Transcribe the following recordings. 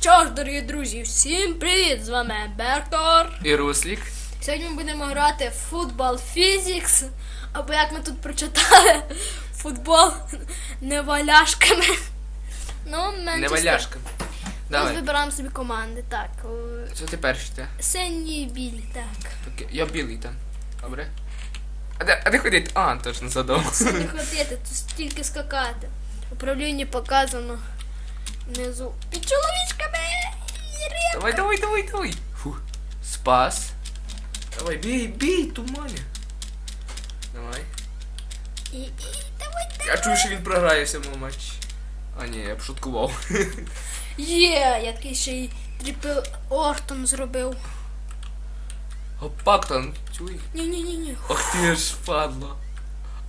що ж, дорогі друзі, всім привіт! З вами Бертор. І Руслік. Сьогодні ми будемо грати в футбол фізікс, або як ми тут прочитали, футбол неваляшками. Ну, менше Не з Ми вибираємо собі команди. Так, Що ти перший ти? синій білі, так. Окей. Я білий там. Добре? А де, а де ходить? А, точно задав. Не ходити, тут стільки скакати. Управління показано внизу. Під чоловічками! Реп. Давай, давай, давай, давай. Фух. Спас. Давай, бій, бій, тумані. Давай. І, і, давай, Я чую, що він програє в цьому матчі. А ні, я б шуткував. Є, я такий ще й тріпл Ортон зробив. Опак там, чуй. Ні-ні-ні. Ох ти ж падла.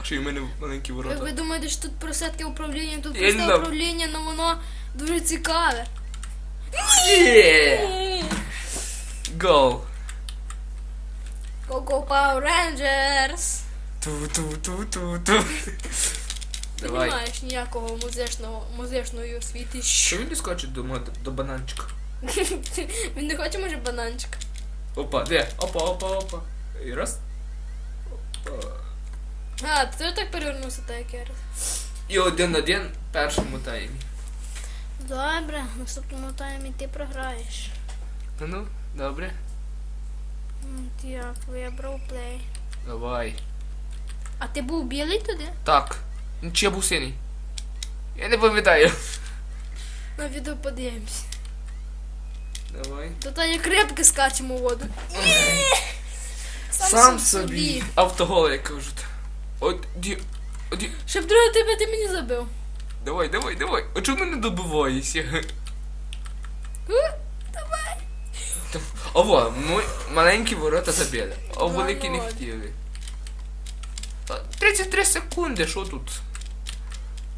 Що й в мене маленькі ворота. ви думаєте, що тут просадки управління, тут Я просте знав. управління, але воно дуже цікаве. Є! Гол. Go-Go Power Rangers! Ту-ту-ту-ту-ту. Ти не Давай. маєш ніякого музичного, музичної освіти. Що він не скочить до, до бананчика? Він не хоче, може, бананчик. Опа, де? Опа, опа, опа. І раз. А, ти так перевернувся, так як я раз. І один-один в першому таймі. Добре, в наступному таймі ти програєш. Ну ну, добре. Як вибрав плей. Давай. А ти був білий туди? Так. Ну, Чи я був синій? Я не пам'ятаю. На відео подивимось. Давай. Тут як рибки скачемо у воду. Сам, собі. Автогол, як кажуть. От, ді, оді. Щоб друге тебе ти мені забив. Давай, давай, давай. А чому не добиваєшся? У, Давай. Там- Ова, мой маленькі ворота забили, а великі не хотіли. А, 33 секунди, що тут?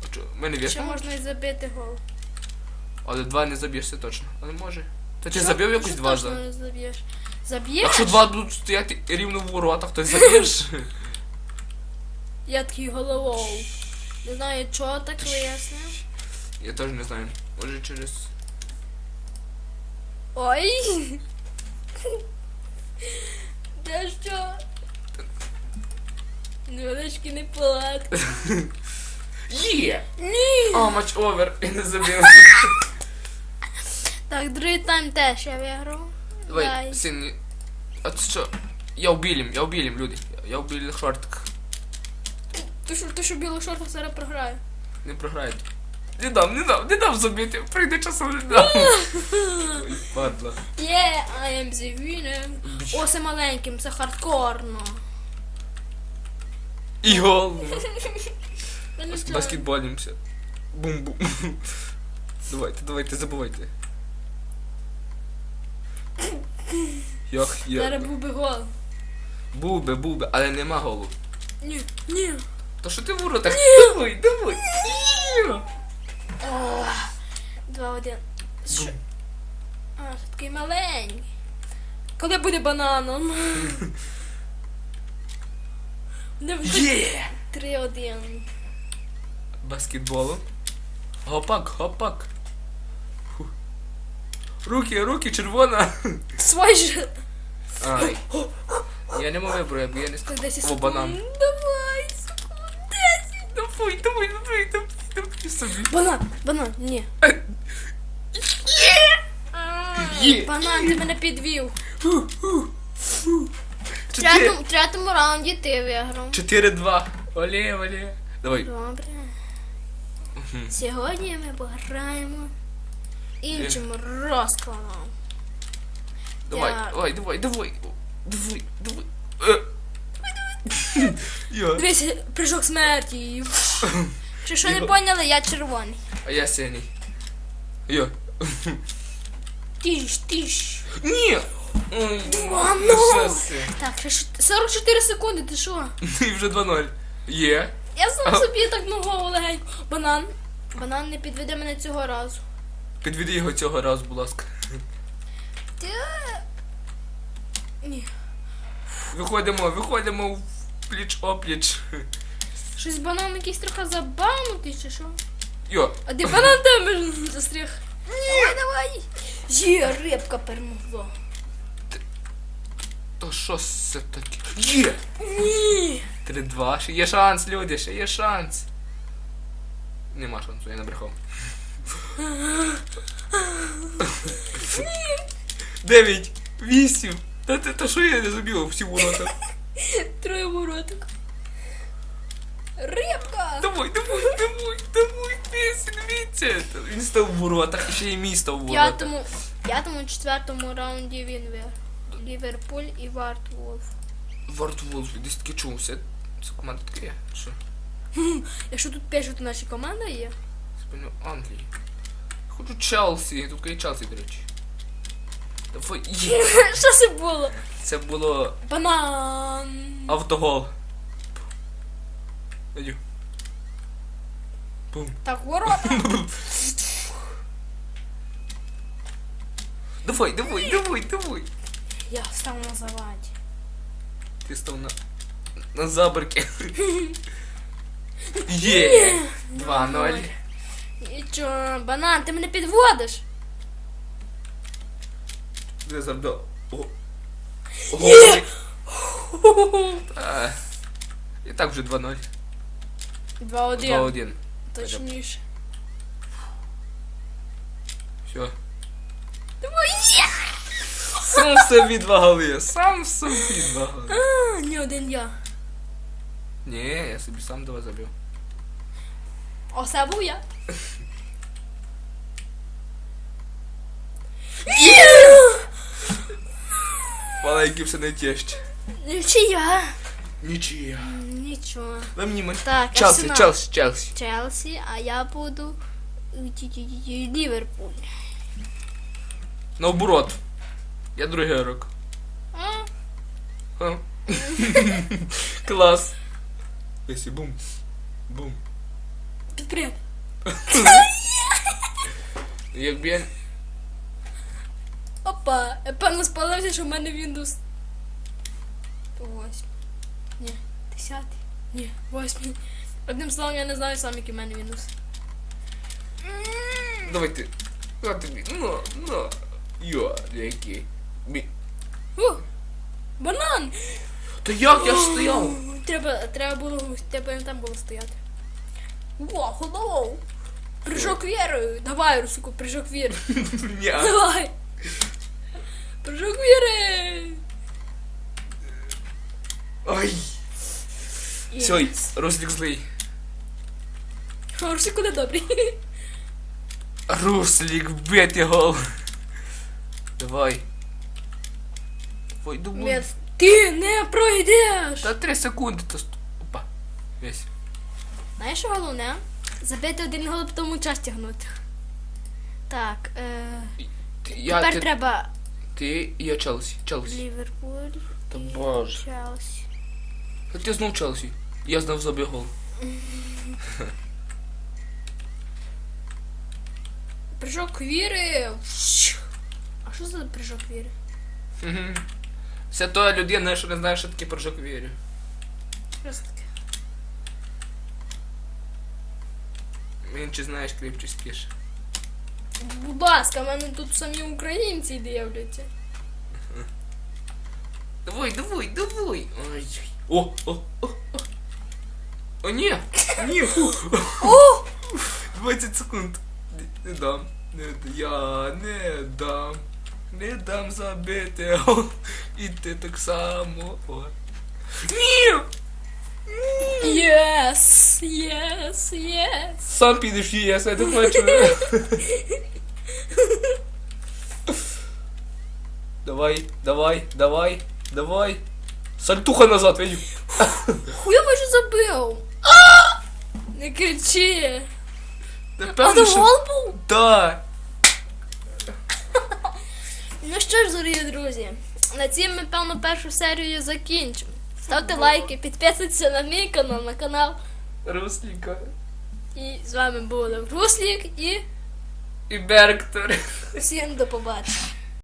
А що, мене Ще вірно? можна і забити гол. Але два не заб'єшся точно. Але може. Та ти Що? забив якось Що два точно за. не заб'єш? Заб'єш? Якщо два будуть стояти рівно в воротах, то й заб'єш. Я такий головою. Не знаю, чого так вияснив. Я теж не знаю. Може через. Ой. Та що? Невеличкі неполадки. Є! Ні. А, матч овер. Я не забив. Так, другий тайм теж я виграв. Давай, Дай. син. А це що? Я в білім, я в білім, люди. Я в білих шортиках. Ти що, ти що білий шорт зараз програє? Не програють. Не дам, не дам, не дам забити. Прийде часом не дам. Ой, падла. Є, I am the winner. О, це маленьким, це хардкорно. І гол. Та Баскетболімся. Бум-бум. Давайте, давайте, забувайте. Йох, Зараз є. був би гол. Був би, був би, але нема голу. Ні, ні. То що ти в воротах? Давай, давай. Два один. Що? А, це такий маленький. Коли буде бананом? Є! три один. Баскетболом. Гопак, гопак. Фу. Руки, руки, червона. Свой же. Ай. Я не можу вибрати, я не 10 О, банан. Давай, секунд. 10. Давай, давай, давай, давай, давай собі. Банан, банан, ні. Є. Банан, ти мене підвів. В Чотири- третьому, в третьому раунді ти виграв. 4-2. Оле, оле. Давай. Добре. Сьогодні ми пограємо іншим розкладом. Давай, давай, давай, давай. Давай, давай. Е. Дивись, прыжок смерті. Чи що не поняли, я червоний. А я синій. Я. Тиш, тиш. Ні. Ой, Два ноль. Так, ще ш- 44 секунди, ти що? І вже 2-0. Є. Я сам собі так ногу легенько. Банан. Банан не підведе мене цього разу. Підведи його цього разу, будь ласка. Ти... Ні. Виходимо, виходимо в пліч-опліч. Щось банан якийсь трохи забавнутий чи що? Йо. А де банан тебе застряг? Давай, давай. Є, рибка перемогла. То що це таке? Є! Ні. 3-2. Ще є шанс, люди, ще є шанс. Нема шансу, я набрехав. Дев'ять, вісім. Та ти то що я не забив всі ворота? Троє вороток. Рибка! Давай, давай, давай, давай, вісім, віця. Він став в воротах, ще й мій став в воротах. П'ятому, п'ятому, четвертому раунді він виграв. Ліверпуль і Варт Волф. Варт Волф, десь таки чувся. Це команда така є? Що? Якщо тут пишуть, наші команда є. Спину Англії. Хочу Челсі, тут є Челсі, до речі. Давай, є. Що це було? Це було Банан. автогол. Идю. Бум. Так, ворота. Давай, давай, давай, давай. Я став на заваді. Ти став на. На заборки. Є! 2-0. І чо, банан, ти мене підводиш? Де завдав? О. Ой. І так вже 2-0. 2-1. 2-1. Точніше. Все. Давай, є! Сам собі два голи. Сам собі два голи. А, не один я. Ні, я собі сам два забив. Оце був я. Маленький все не тещ. Чи я? Нічия. Нічого. Ви мені мен- Так, Челсі, Арсенал. Челсі, Челсі. Челсі, а я буду Ліверпуль. Наоборот. Я другий рок. А? Ха. Клас. Есі, бум. Бум. Підпрям. Якби я. Опа, я певно спалився, що в мене Windows. Восьмий. Ні, десятий. Ні, восьмий. Одним словом, я не знаю сам, який в мене Windows. Давай ти. На тобі. Ну, ну. Йо, який. Мі. О, банан! Та як я ж стояв? Треба, треба було, треба не там було стояти. О, hello! Прыжок віри! Давай, Русику, прыжок віри! Ні. Давай! Прыжок віри! Ой. Все, Руслік злий. Русику не добрий. Руслік, бити гол. Давай. Давай, думай. Нет, ти не пройдеш! Та три секунди, то Опа. Весь. Знаєш, що головне? Забити один гол, потім час тягнути. Так, е, я, тепер ти, треба ти і я Челсі. Челсі. Ліверпуль Та і боже. Челсі. Та ти знов Челсі. Я знав забив гол. Прыжок віри. А що за прыжок віри? Мгм. Це та людина, що не знає, що таке прыжок вірю. Що це таке? Він чи знаєш кріпче спіш. Будь ласка, в мене тут самі українці дивляться. Давай, давай, давай. Ой. О, о, о, о. О, ні. Ні. фу. О! 20 секунд. Не, дам. Не, я не дам. Не дам забити. гол. І ти так само. О. Ні! Єс! Єс! Єс! Сам підеш ЄС, я не хочу. Давай, давай, давай, давай. Сальтуха назад, видів. Хуя майже забив! Не кричи! А то гол був? Да. Ну що ж, дорогі друзі, на цім ми, певно, першу серію закінчимо. Ставте лайки, підписуйтесь на мій канал, на канал. Русліка. І з вами був Руслік і І Берктор. всім до побачення.